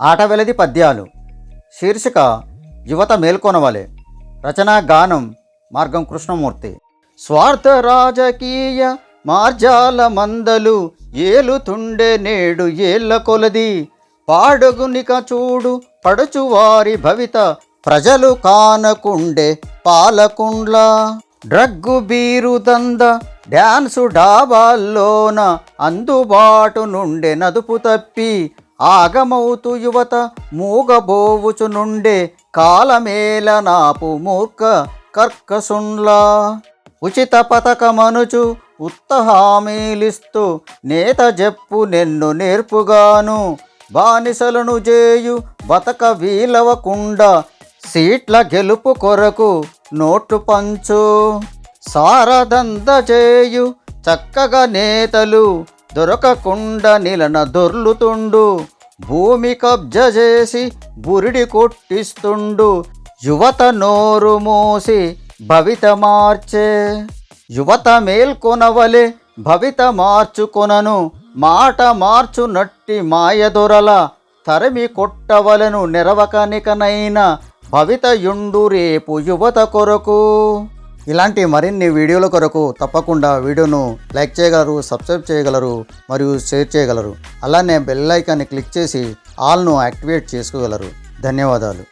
ఆట వెలది పద్యాలు. శీర్షిక యువత మేల్కొనవలే. రచనా గానం మార్గం కృష్ణమూర్తి. స్వార్థ రాజకీయ మార్జాల మందలు ఏలుతుండే నేడు ఏళ్ళ కొలది. పాడుగునిక చూడు పడుచువారి భవిత ప్రజలు కానకుండే పాలకుండ్ల. డ్రగ్గు బీరు దంద డ్యాన్సు డాబాల్లోన అందుబాటు నుండే నదుపు తప్పి. ఆగమౌతు యువత మూగబోవుచు నుండే కాలమేల నాపు మూర్ఖ కర్కసుండ్లా. ఉచిత పథకమనుచు ఉత్త హామీలిస్తూ నేత చెప్పు నిన్ను నేర్పుగాను. బానిసలను జేయు బతక వీలవకుండా సీట్ల గెలుపు కొరకు నోట్లు పంచు. సారదంద చేయు చక్కగా నేతలు దొరకకుండా నిలన దొర్లుతుండు. భూమి కబ్జ చేసి బురిడి కొట్టిస్తుండు. యువత నోరు మూసి భవిత మార్చే. యువత మేల్కొనవలే భవిత మార్చుకొనను. మాట మార్చు నట్టి మాయదొరల తరిమి కొట్టవలను నెరవకనికనైన భవిత యుండు రేపు యువత కొరకు. ఇలాంటి మరిన్ని వీడియోల కొరకు తప్పకుండా వీడియోను లైక్ చేయగలరు సబ్స్క్రైబ్ చేయగలరు మరియు షేర్ చేయగలరు. అలానే బెల్ ఐకాన్ని క్లిక్ చేసి ఆల్ను యాక్టివేట్ చేసుకోగలరు. ధన్యవాదాలు.